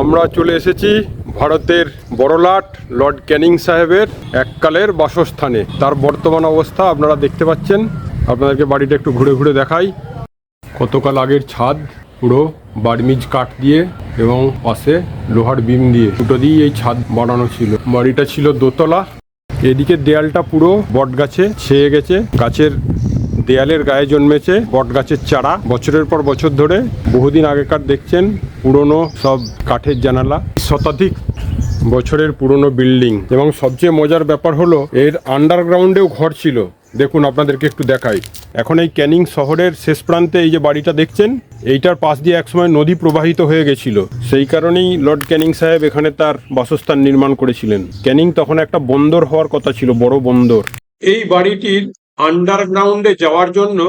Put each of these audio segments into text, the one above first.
আমরা চলে এসেছি ভারতের বড়লাট লর্ড ক্যানিং সাহেবের এককালের বাসস্থানে। তার বর্তমান অবস্থা আপনারা দেখতে পাচ্ছেন। আপনাদেরকে বাড়িটা একটু ঘুরে ঘুরে দেখাই। কতকাল আগের ছাদ, পুরো বার্মিজ কাঠ দিয়ে এবং পাশে লোহার বিম দিয়ে। দুটো দিয়েই এই ছাদ বানানো ছিল। বাড়িটা ছিল দোতলা। এদিকে দেয়ালটা পুরো বট গাছে ছেয়ে গেছে। গাছের দেয়ালের গায়ে জন্মেছে বট গাছের চারা। বছরের পর বছর ধরে বহুদিন আগেকার দেখছেন পুরনো সব কাঠের জানালা। শতাধিক বছরের পুরনো বিল্ডিং। এবং সবচেয়ে মজার ব্যাপার হলো, এর আন্ডারগ্রাউন্ডেও ঘর ছিল। দেখুন, আপনাদেরকে একটু দেখাই। এখন এই ক্যানিং শহরের শেষ প্রান্তে এই যে বাড়িটা দেখছেন, এইটার পাশ দিয়ে একসময় নদী প্রবাহিত হয়ে গেছিল। সেই কারণেই লর্ড ক্যানিং সাহেব এখানে তার বাসস্থান নির্মাণ করেছিলেন। ক্যানিং তখন একটা বন্দর হওয়ার কথা ছিল, বড় বন্দর। এই বাড়িটির আন্ডারগ্রাউন্ডে যাওয়ার জন্য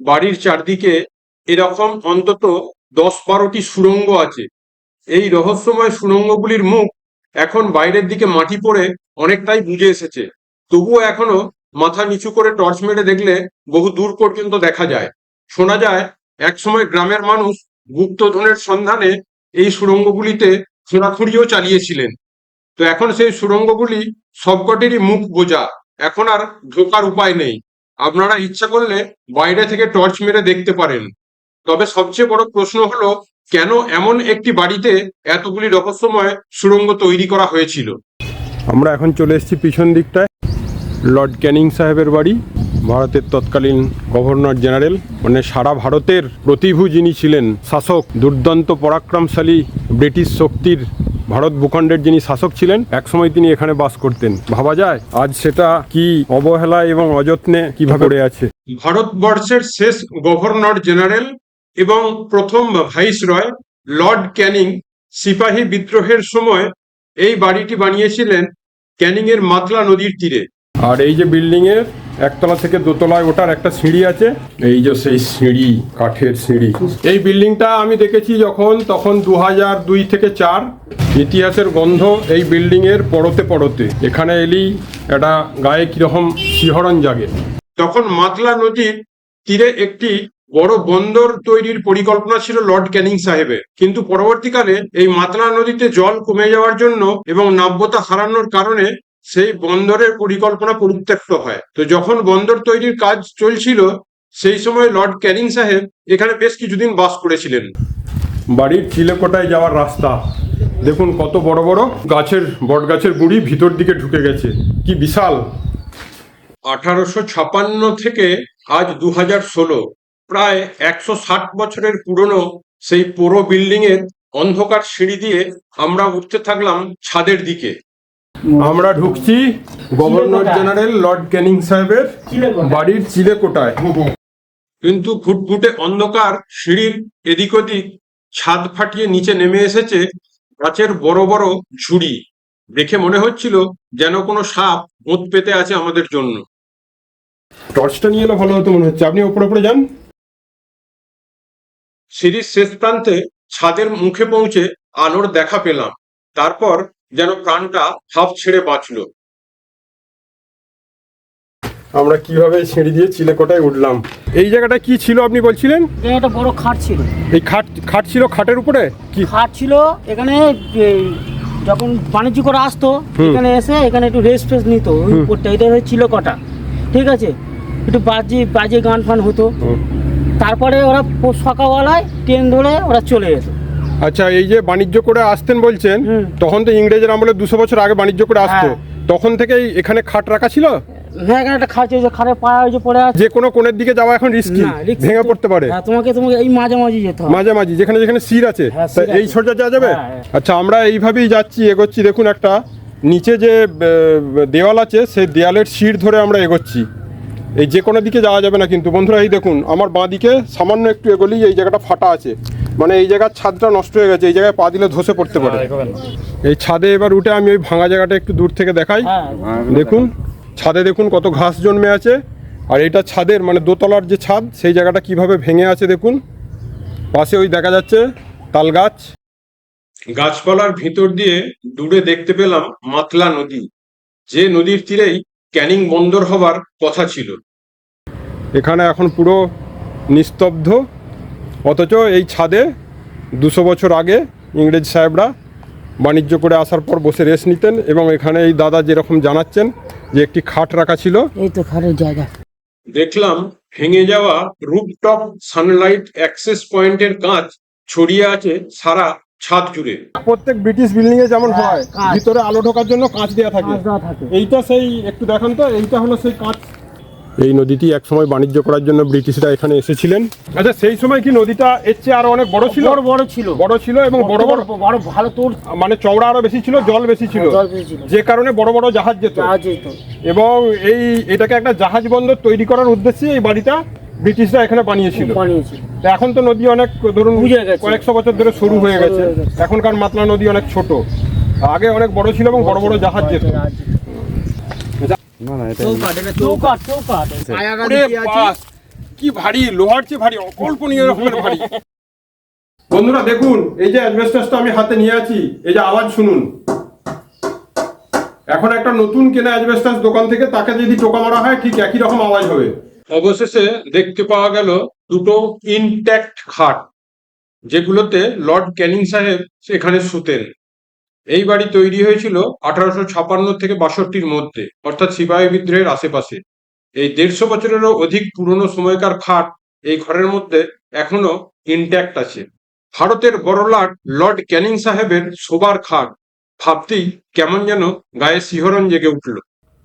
বাড়ির চারদিকে এরকম অন্তত দশ বারোটি সুড়ঙ্গ আছে। এই রহস্যময় সুড়ঙ্গগুলির মুখ এখন বাইরের দিকে মাটি পড়ে অনেকটাই বুঝে এসেছে। তবুও এখনও মাথা নিচু করে টর্চ মেরে দেখলে বহু দূর পর্যন্ত দেখা যায়। শোনা যায়, একসময় গ্রামের মানুষ গুপ্তধনের সন্ধানে এই সুড়ঙ্গগুলিতে খোঁড়াখুঁড়িও চালিয়েছিলেন। তো এখন সেই সুড়ঙ্গগুলি সবকটিরই মুখ বোঝা। এখন আর ঢোকার উপায় নেই। আপনারা ইচ্ছা করলে বাইরে থেকে টর্চ মেরে দেখতে পারেন। তবে সবচেয়ে বড় প্রশ্ন হলো, কেন এমন একটি বাড়িতে এতগুলি রহস্যময় সুড়ঙ্গ তৈরি করা হয়েছিল? আমরা এখন চলে এসেছি পিছন দিকটায়। লর্ড ক্যানিং সাহেবের বাড়ি, ভারতের তৎকালীন গভর্নর জেনারেল মানে সারা ভারতের প্রতিভু যিনি ছিলেন, শাসক, দুর্দান্ত পরাক্রমশালী ব্রিটিশ শক্তির ভারত ভূখণ্ডের যিনি শাসক ছিলেন একসময় তিনি এখানে বাস করতেন। ভাবা যায় আজ সেটা কি অবহেলা এবং অযত্নে কীভাবে পড়ে আছে? ভারতবর্ষের শেষ গভর্নর জেনারেল এবং প্রথম ভাইস রয় লর্ড ক্যানিং সিপাহী বিদ্রোহের সময় এই বাড়িটি বানিয়েছিলেন ক্যানিং এর মাতলা নদীর তীরে। আর এই যে বিল্ডিং এর একতলা থেকে দোতলায় ওঠার একটা সিঁড়ি আছে। এই যে সেই সিঁড়ি, কাঠের সিঁড়ি। এই বিল্ডিংটা আমি দেখেছি যখন, তখন দু হাজার দুই থেকে চার ইতিহাসের গন্ধ এই বিল্ডিং এর পড়তে পড়তে। এখানে এলি একটা গায়ে কীরকম শিহরণ জাগে। তখন মাতলা নদীর তীরে একটি বড় বন্দর তৈরির পরিকল্পনা ছিল লর্ড ক্যানিং সাহেবের। কিন্তু পরবর্তীকালে এই মাতলা নদীতে জল কমে যাওয়ার জন্য এবং নাব্যতা হারানোর কারণে সেই বন্দরের পরিকল্পনা পরিত্যক্ত হয়। তো যখন বন্দর তৈরির কাজ চলছিল সেই সময় লর্ড ক্যানিং সাহেব এখানে বেশ কিছুদিন বাস করেছিলেন। বাড়ির চিলেকোটায় যাওয়ার রাস্তা। দেখুন কত বড় বড় গাছের বট গাছের গুঁড়ি ভিতর দিকে ঢুকে গেছে। কি বিশাল! আঠারোশো ছাপান্ন থেকে আজ দু হাজার ষোলো প্রায় একশো ষাট বছরের পুরনো সেই পুরো বিল্ডিং এর অন্ধকার সিঁড়ি দিয়ে আমরা উঠতে থাকলাম ছাদের দিকে। আমরা ঢুকছি গভর্নর জেনারেল লর্ড ক্যানিং সাহেবের বাড়ির চিলেকোটায়। কিন্তু ফুটফুটে অন্ধকার সিঁড়ির এদিক ওদিক ছাদ ফাটিয়ে নিচে নেমে এসেছে গাছের বড় বড় ঝুড়ি। দেখে মনে হচ্ছিল যেন কোনো সাপ ওঁত পেতে আছে আমাদের জন্য। টর্চটা নিয়ে এলে ভালো হতো মনে হচ্ছে। আপনি ওপরে ওপরে যান। সিঁড়ির শেষ প্রান্তে ছাদের মুখে পৌঁছে আলোর দেখা পেলাম। তারপর যেন প্রাণটা হাফ ছেড়ে বাঁচলো। আমরা কীভাবে সিঁড়ি দিয়ে চিলেকোটায় উঠলাম? এই জায়গাটা কি ছিল আপনি বলছিলেন? এখানে একটা বড় খাট ছিল। এই খাট খাট ছিল খাটের উপরে? কি? খাট ছিল এখানে যখন বাণিজ্য করে আসতো এখানে এসে এখানে একটু রেস্ট ফেস্ট নিত ওই উপরটা এটা হচ্ছে ছিল কটা ঠিক আছে? একটু বাজে বাজে গান ফান হতো। তারপরে ওরা সকালবেলায় ট্রেন ধরে ওরা চলে যেত আচ্ছা এই যে বাণিজ্য করে আসতেন বলছেন তখন তো ইংরেজের আমলে দুশো বছর আগে বাণিজ্য করে আসতো। হ্যাঁ। তখন থেকেই এখানে খাট রাখা ছিল? হ্যাঁ একটা খাট যে খাটের পায়ে যে পড়ে আছে। যে কোনো কোণের দিকে যাওয়া এখন রিস্কি ভেঙে পড়তে পারে। হ্যাঁ, তোমাকে তোমাকে এই মাঝামাঝি যেতে হবে। মাঝামাঝি যেখানে যেখানে সির আছে। এই। সোজা যাওয়া যাবে। আচ্ছা আমরা এইভাবেই যাচ্ছি এগোচ্ছি। দেখুন একটা নিচে যে দেওয়াল আছে সেই দেওয়ালের সিঁড় ধরে আমরা এগোচ্ছি। এই যে কোনো দিকে যাওয়া যাবে না কিন্তু। বন্ধুরা এই দেখুন আমার বাঁ দিকে সামান্য একটু এগোলেই এই জায়গাটা ফাটা আছে। মানে এই জায়গার ছাদটা নষ্ট হয়ে গেছে এই জায়গায় পা দিলে ধসে পড়তে পারে। এই ছাদে এবার উঠে আমি ওই ভাঙা জায়গাটা একটু দূর থেকে দেখাই। হ্যাঁ। দেখুন ছাদে দেখুন কত ঘাস জন্মে আছে। আর এটা ছাদের মানে দোতলার যে ছাদ সেই জায়গাটা কীভাবে ভেঙে আছে দেখুন। পাশে ওই দেখা যাচ্ছে তাল গাছ। গাছপালার ভিতর দিয়ে দূরে দেখতে পেলাম মাতলা নদী। যে নদীর তীরেই ক্যানিং বন্দর হবার কথা ছিল। এখানে এখন পুরো নিস্তব্ধ। অথচ এই ছাদে দুশো বছর আগে ইংরেজ সাহেবরা বাণিজ্য করে আসার পর বসে রেস্ট নিতেন এবং এখানে এই দাদা যেরকম জানাচ্ছেন যে একটি খাট রাখা ছিল। এই তো খারের জায়গা। দেখলাম ভেঙে যাওয়া রুফটপ সানলাইট অ্যাক্সেস পয়েন্টের কাঁচ ছড়িয়ে আছে সারা ছাদ জুড়ে। প্রত্যেক ব্রিটিশ বিল্ডিং এ যেমন হয় ভিতরে আলো ঢোকার জন্য কাঁচ দেওয়া থাকে। কাঁচ দেওয়া থাকে। এইটা সেই একটু দেখান তো এইটা হলো সেই কাঁচ। এই নদীটি একসময় বাণিজ্য করার জন্য ব্রিটিশরা এখানে এসেছিলেন। আচ্ছা সেই সময় কি নদীটা এর চেয়ে আরও অনেক বড় ছিল? বড় বড় ছিল। বড় ছিল এবং বড় বড় বড় ভালো তোর মানে চওড়া আরও বেশি ছিল জল বেশি ছিল। জল বেশি ছিল। যে কারণে বড় বড় জাহাজ যেত। জাহাজ যেত। এবং এই এটাকে একটা জাহাজ বন্দর তৈরি করার উদ্দেশ্যে এই বাড়িটা ব্রিটিশরা এখানে বানিয়েছিল। বানিয়েছে এখন তো নদী অনেক ধরুন। কয়েকশো বছর ধরে সরু হয়ে হয়ে গেছে। এখনকার মাতলা নদী অনেক ছোট। আগে অনেক বড় ছিল এবং বড় বড় জাহাজ যেত। এটা কি ভারী লোহার চেয়ে ভারী অকল্পনীয় রকমের ভারী। বন্ধুরা দেখুন এই যে অ্যাডভেস্টাসটা আমি হাতে নিয়ে আছি এই যে আওয়াজ শুনুন। এখন একটা নতুন কেনা অ্যাডভেস্টাস দোকান থেকে তাকে যদি টোকা মারা হয় ঠিক একই রকম আওয়াজ হবে। অবশেষে দেখতে পাওয়া গেল দুটো ইনট্যাক্ট খাট যেগুলোতে লর্ড ক্যানিং সাহেব এখানে শুতেন। এই বাড়ি তৈরি হয়েছিল আঠারোশো ছাপান্ন থেকে বাষট্টির মধ্যে, অর্থাৎ সিপাহী বিদ্রোহের আশেপাশে। এই দেড়শো বছরেরও অধিক পুরনো সময়কার খাট এই ঘরের মধ্যে এখনও ইনট্যাক্ট আছে। ভারতের বড়লাট লর্ড ক্যানিং সাহেবের শোবার খাট ভাবতেই কেমন যেন গায়ে শিহরণ জেগে উঠল।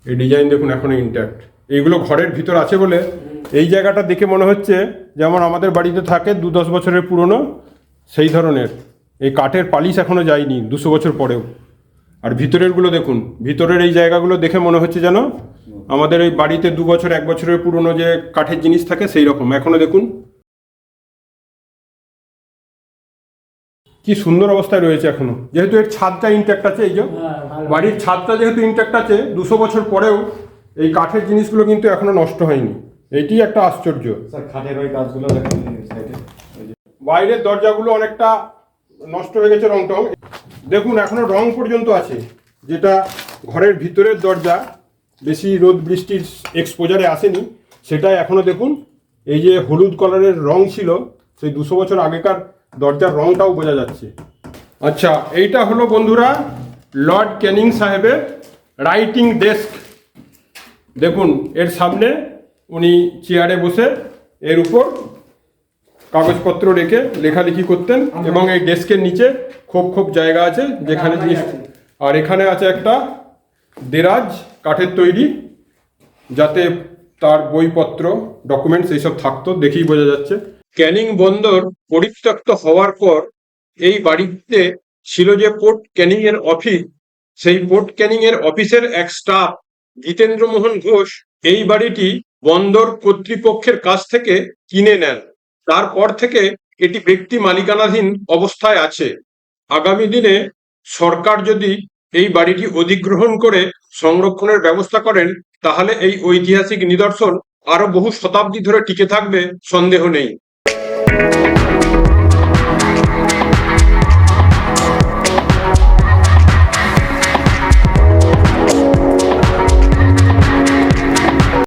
এই ডিজাইন দেখুন এখনও ইনট্যাক্ট এইগুলো ঘরের ভিতর আছে বলে এই জায়গাটা দেখে মনে হচ্ছে যেমন আমাদের বাড়িতে থাকে দু দশ বছরের পুরনো, সেই ধরনের। এই কাঠের পালিশ এখনও যায়নি দুশো বছর পরেও। আর ভিতরেরগুলো দেখুন ভিতরের এই জায়গাগুলো দেখে মনে হচ্ছে যেন আমাদের এই বাড়িতে দু বছর এক বছরের পুরনো যে কাঠের জিনিস থাকে সেই রকম। এখনও দেখুন। কি সুন্দর অবস্থায় রয়েছে এখনও। যেহেতু এর ছাদটা ইনট্যাক্ট আছে এই যে হ্যাঁ, বাড়ির ছাদটা যেহেতু ইনট্যাক্ট আছে দুশো বছর পরেও এই কাঠের জিনিসগুলো কিন্তু এখনও নষ্ট হয়নি। এটি একটা আশ্চর্য। স্যার খাটের ওই কাজগুলো বাইরের দরজাগুলো অনেকটা নষ্ট হয়ে গেছে রং টং। দেখুন, এখনও রং পর্যন্ত আছে। যেটা ঘরের ভিতরের দরজা, বেশি রোদ বৃষ্টির এক্সপোজারে আসেনি, সেটা এখনও দেখুন, এই যে হলুদ কালারের রং ছিল, সেই দুশো বছর আগেকার দরজার রংটাও বোঝা যাচ্ছে। আচ্ছা এইটা হলো বন্ধুরা লর্ড ক্যানিং সাহেবের রাইটিং ডেস্ক দেখুন, এর সামনে উনি চেয়ারে বসে, এর উপর কাগজপত্র রেখে লেখালেখি করতেন এবং এই ডেস্কের নিচে খোপ খোপ জায়গা আছে যেখানে জিনিস আর এখানে আছে একটা দেরাজ কাঠের তৈরি যাতে তার বইপত্র ডকুমেন্টস এইসব থাকতো দেখেই বোঝা যাচ্ছে। ক্যানিং বন্দর পরিত্যক্ত হওয়ার পর এই বাড়িতে ছিল যে পোর্ট ক্যানিং এর অফিস। সেই পোর্ট ক্যানিং এর অফিসের এক স্টাফ জিতেন্দ্র মোহন ঘোষ এই বাড়িটি বন্দর কর্তৃপক্ষের কাছ থেকে কিনে নেন। তারপর থেকে এটি ব্যক্তি মালিকানাধীন অবস্থায় আছে। আগামী দিনে সরকার যদি এই বাড়িটি অধিগ্রহণ করে সংরক্ষণের ব্যবস্থা করেন, তাহলে এই ঐতিহাসিক নিদর্শন আরও বহু শতাব্দী ধরে টিকে থাকবে, সন্দেহ নেই।